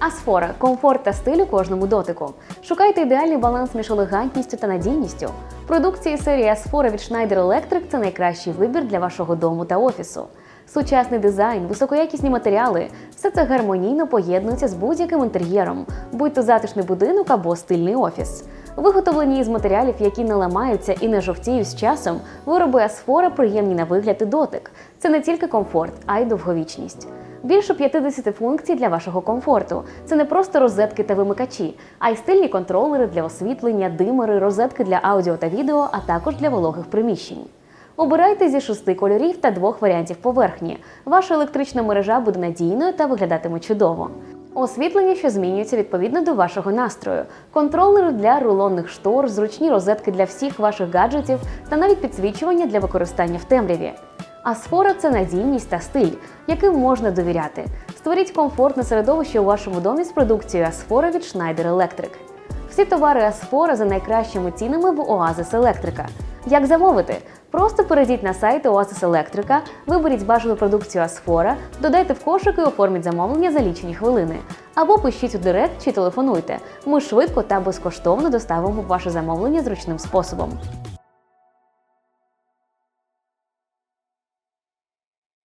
Асфора комфорт та стиль у кожному дотику. Шукайте ідеальний баланс між елегантністю та надійністю. Продукції серії Асфора від Schneider Electric – це найкращий вибір для вашого дому та офісу. Сучасний дизайн, високоякісні матеріали все це гармонійно поєднується з будь-яким інтер'єром, будь то затишний будинок або стильний офіс. Виготовлені із матеріалів, які не ламаються і не жовтіють з часом, вироби Асфора приємні на вигляд і дотик. Це не тільки комфорт, а й довговічність. Більше 50 функцій для вашого комфорту. Це не просто розетки та вимикачі, а й стильні контролери для освітлення, димери, розетки для аудіо та відео, а також для вологих приміщень. Обирайте зі шести кольорів та двох варіантів поверхні. Ваша електрична мережа буде надійною та виглядатиме чудово. Освітлення, що змінюється відповідно до вашого настрою, контролери для рулонних штор, зручні розетки для всіх ваших гаджетів та навіть підсвічування для використання в темряві. Асфора це надійність та стиль, яким можна довіряти. Створіть комфортне середовище у вашому домі з продукцією Асфора від Schneider Electric. Всі товари Асфора за найкращими цінами в Оазис Електрика. Як замовити? Просто перейдіть на сайт Оазис Електрика, виберіть бажану продукцію Асфора, додайте в кошик і оформіть замовлення за лічені хвилини. Або пишіть у директ чи телефонуйте. Ми швидко та безкоштовно доставимо ваше замовлення зручним способом.